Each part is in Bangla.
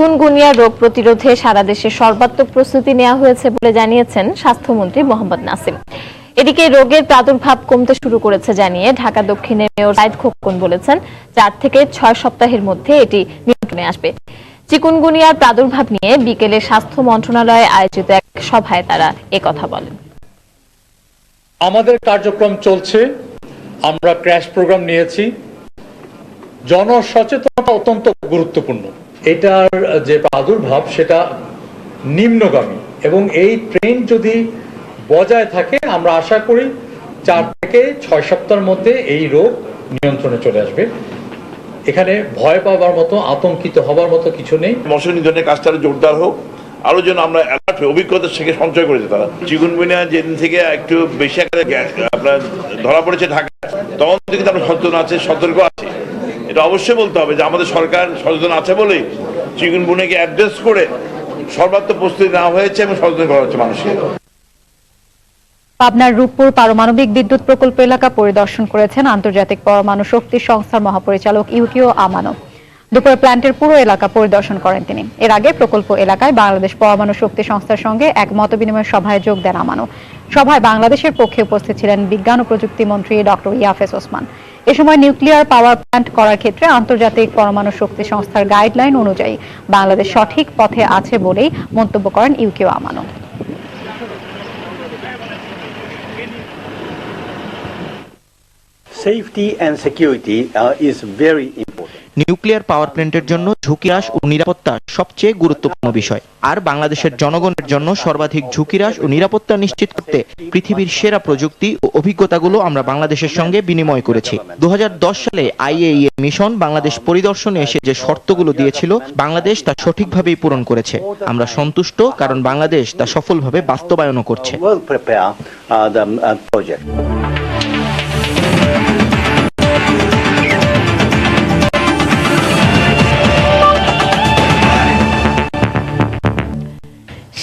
চিকুনগুনিয়া রোগ প্রতিরোধে সারা দেশে সর্বাত্মক প্রস্তুতি নেওয়া হয়েছে বলে জানিয়েছেন স্বাস্থ্যমন্ত্রী মোহাম্মদ নাসিম। এদিকে রোগের প্রাদুর্ভাব কমতে শুরু করেছে জানিয়ে ঢাকা দক্ষিণের মেয়র সাইদ খোকন বলেছেন, চার থেকে ছয় সপ্তাহের মধ্যে এটি নিয়ন্ত্রণে আসবে। চিকুনগুনিয়ার প্রাদুর্ভাব নিয়ে বিকেলে স্বাস্থ্য মন্ত্রণালয়ে আয়োজিত এক সভায় তারা একথা বলেন। আমাদের কার্যক্রম চলছে, আমরা ক্র্যাশ প্রোগ্রাম নিয়েছি। জনসচেতনতা অত্যন্ত গুরুত্বপূর্ণ। এটার যে প্রাদুর্ভাব, সেটা নিম্নগামী। এবং এই ট্রেন যদি বজায় থাকে, আমরা আশা করি চার থেকে ছয় সপ্তাহের মধ্যে এই রোগ নিয়ন্ত্রণে চলে আসবে। এখানে ভয় পাওয়ার মতো, আতঙ্কিত হবার মতো কিছু নেই। মশা নিধনের কাজটা জোরদার হোক। আরও যেন আমরা অ্যালার্ট হই, অভিজ্ঞতা থেকে সঞ্চয় করেছে তারা চিকুনগুনিয়া যেদিন থেকে একটু বেশি আকারে আপনার ধরা পড়েছে ঢাকা তখন থেকে আমরা সচেতন আছে, সতর্ক আছি। এটা অবশ্যই বলতে হবে যে আমাদের সরকার সচেতন আছে বলেই চিকুনগুনিয়াকে অ্যাড্রেস করে সর্বাত্মক প্রস্তুতি নেওয়া হয়েছে এবং সচেতন করা হচ্ছে মানুষকে। পাবনার রূপপুর পারমাণবিক বিদ্যুৎ প্রকল্প এলাকা পরিদর্শন করেছেন আন্তর্জাতিক পরমাণু শক্তি সংস্থার মহাপরিচালক ইউকিও আমানো। দুপুরে প্ল্যান্টের পুরো এলাকা পরিদর্শন করেন তিনি। এর আগে প্রকল্প এলাকায় বাংলাদেশ পরমাণু শক্তি সংস্থার সঙ্গে এক মতবিনিময় সভায় যোগ দেন আমানো। সভায় বাংলাদেশের পক্ষে উপস্থিত ছিলেন বিজ্ঞান ও প্রযুক্তি মন্ত্রী ডক্টর ইয়াফেস ওসমান। এ সময় নিউক্লিয়ার পাওয়ার প্ল্যান্ট করার ক্ষেত্রে আন্তর্জাতিক পরমাণু শক্তি সংস্থার গাইডলাইন অনুযায়ী বাংলাদেশ সঠিক পথে আছে বলেই মন্তব্য করেন ইউকেও আমানো Safety and security uh, is very important. Nuclear power প্ল্যান্টের জন্য ঝুঁকি হ্রাস ও নিরাপত্তা সবচেয়ে গুরুত্বপূর্ণ বিষয়। আর বাংলাদেশের জনগণের জন্য সর্বাধিক ঝুঁকি হ্রাস ও নিরাপত্তা নিশ্চিত করতে পৃথিবীর সেরা প্রযুক্তি ও অভিজ্ঞতাগুলো আমরা বাংলাদেশের সঙ্গে বিনিময় করেছি। দু হাজার দশ সালে আইএইএ মিশন বাংলাদেশ পরিদর্শনে এসে যে শর্তগুলো দিয়েছিল, বাংলাদেশ তা সঠিকভাবেই পূরণ করেছে। আমরা সন্তুষ্ট কারণ বাংলাদেশ তা সফলভাবে বাস্তবায়নও করছে।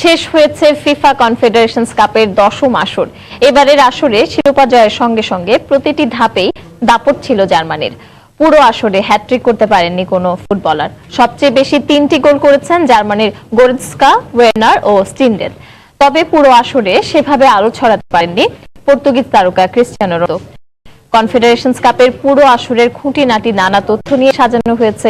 শেষ হয়েছে ফিফা কনফেডারেশনস কাপের দশম আসর। এবারের আসরে শিরোপা জয়ের সঙ্গে সঙ্গে প্রতিটি ধাপেই দাপট ছিল জার্মানির। পুরো আসরে হ্যাট্রিক করতে পারেননি কোনো ফুটবলার। সবচেয়ে বেশি তিনটি গোল করেছেন জার্মানির গোরেৎস্কা, ওয়েনার ও স্টিনডেল। তবে পুরো আসরে সেভাবে আলো ছড়াতে পারেননি পর্তুগিজ তারকা ক্রিস্টিয়ানো রোনালদো। কনফেডারেশনস কাপের পুরো আসরের খুঁটিনাটি নানা তথ্য নিয়ে সাজানো হয়েছে